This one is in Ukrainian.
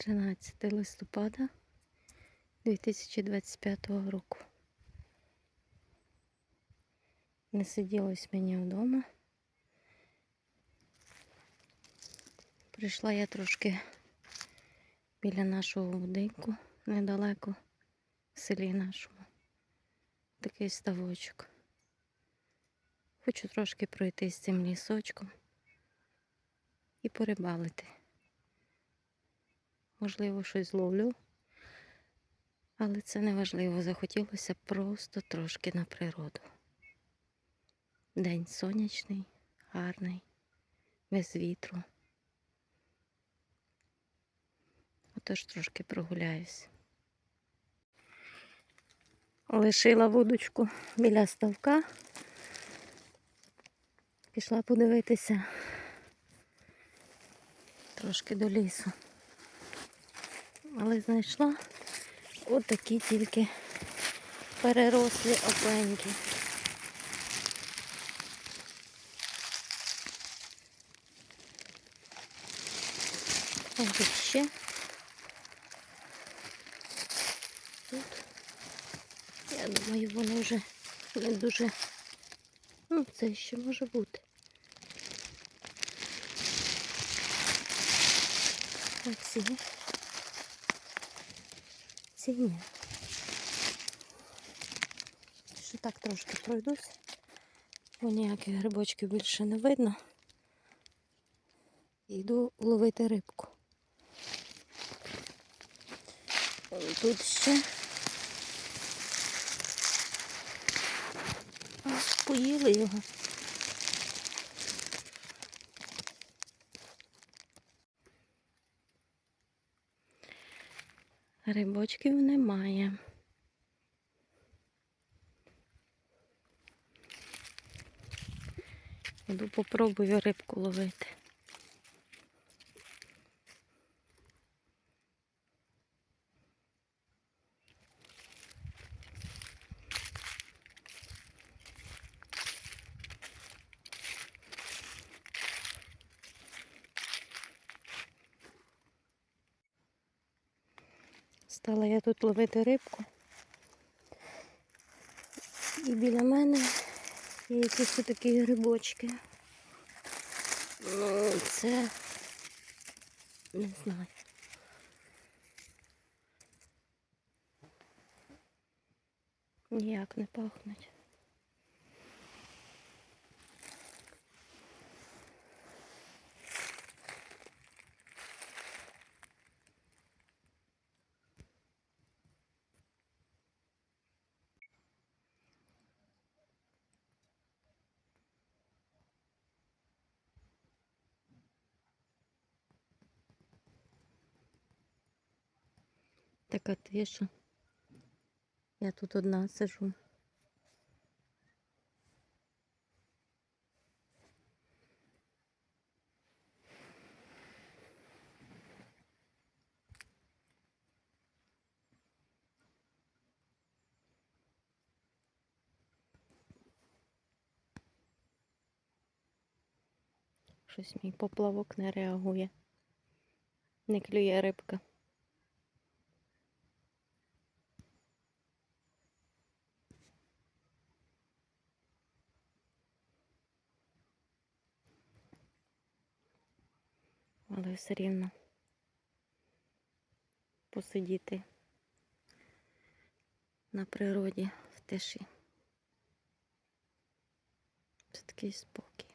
13 листопада 2025 року. Не сиділось мені вдома. Прийшла я трошки біля нашого будинку, недалеко в селі нашому. Такий ставочок. Хочу трошки пройти з цим лісочком і порибалити. Можливо, щось зловлю, але це не важливо. Захотілося просто трошки на природу. День сонячний, гарний, без вітру. Отож трошки прогуляюсь. Лишила вудочку біля ставка. Пішла подивитися трошки до лісу. Але знайшла отакі тільки перерослі опеньки. Ось ще. Тут. Я думаю, воно вже не дуже. Ну, це ще може бути. Оці. Ці. Ще так трошки пройдусь, бо ніяких грибочків більше не видно. Йду ловити рибку. Тут ще. Поїли його. Рибочків немає. Іду попробую рибку ловити. Стала я тут ловити рибку. І біля мене є якісь такі грибочки. Ну, це не знаю. Ніяк не пахнуть. Така тиша. Я тут одна сижу. Щось мій поплавок не реагує. Не клює рибка. Але все рівно посидіти на природі в тиші. Це такий спокій.